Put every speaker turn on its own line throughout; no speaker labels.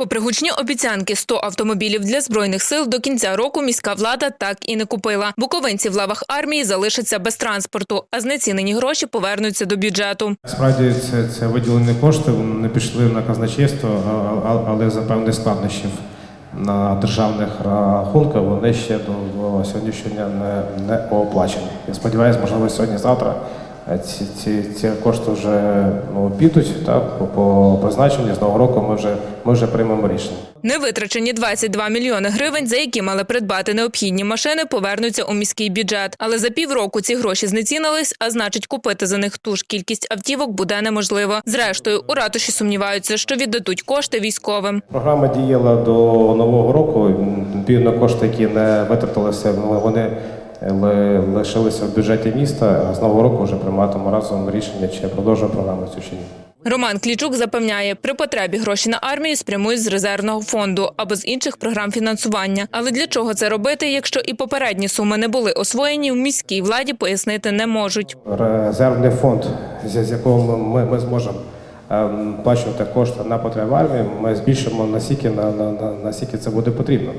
Попри гучні обіцянки 100 автомобілів для збройних сил до кінця року міська влада так і не купила. Буковинці в лавах армії залишаться без транспорту, а знецінені гроші повернуться до бюджету.
Справді це, це виділені кошти, вони не пішли на казначейство, але за певних складнощів на державних рахунках вони ще до, сьогоднішнього дня не, не оплачені. Я сподіваюся, можливо, сьогодні-завтра е, ці, ці, ці кошти вже ну, підуть так, по, призначенню. З нового року ми вже, ми вже приймемо рішення.
Невитрачені 22 мільйони гривень, за які мали придбати необхідні машини, повернуться у міський бюджет. Але за півроку ці гроші знецінились, а значить, купити за них ту ж кількість автівок буде неможливо. Зрештою, у ратуші сумніваються, що віддадуть кошти військовим.
Програма діяла до нового року. Відповідно, кошти, які не витратилися, вони лишилися в бюджеті міста. З нового року вже прийматимемо разом рішення, чи продовжуємо програму цю чи ні.
Роман Клічук запевняє, при потребі гроші на армію спрямують з резервного фонду або з інших програм фінансування. Але для чого це робити, якщо і попередні суми не були освоєні, в міській владі пояснити не можуть.
Резервний фонд, з якого ми, ми зможемо ем, плачувати кошти на потреби армії, ми збільшимо настільки, на, на, на, настільки це буде потрібно.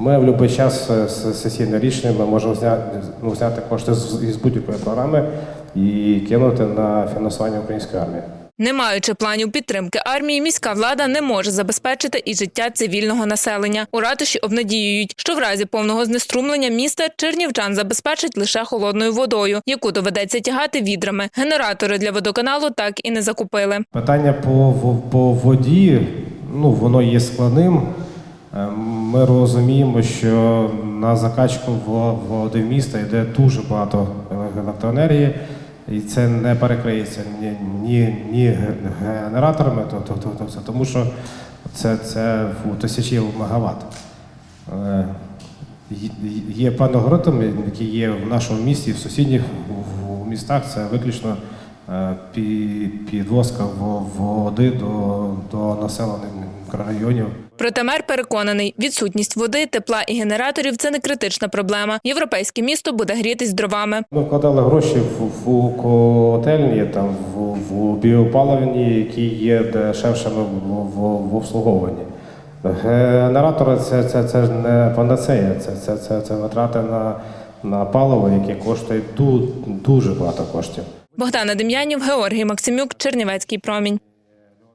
Ми в будь-який час е, сесійне рішення ми можемо зняти, ну, зняти кошти з, будь-якої програми і кинути на фінансування української армії.
Не маючи планів підтримки армії, міська влада не може забезпечити і життя цивільного населення. У ратуші обнадіюють, що в разі повного знеструмлення міста чернівчан забезпечать лише холодною водою, яку доведеться тягати відрами. Генератори для водоканалу так і не закупили.
Питання по, по воді, ну воно є складним. Е, Ми розуміємо, що на закачку во- води в міста йде дуже багато електроенергії, і це не перекриється ні, ні, ні генераторами, то, то, то, то, тому що це, це в тисячі мегаватт. Е, Є- алгоритм, який є в нашому місті, в сусідніх в містах. Це виключно е, підвозка води до, до населених мікрорайонів.
Проте мер переконаний, відсутність води, тепла і генераторів це не критична проблема. Європейське місто буде грітись дровами.
Ми вкладали гроші в, в котельні, там, в, в біопаливні, які є дешевшими в, в, в обслуговуванні. Генератори це, це, це ж не панацея, це, це, це, це витрати на, на паливо, яке коштує ду- дуже багато коштів.
Богдана Дем'янів, Георгій Максимюк, Чернівецький промінь.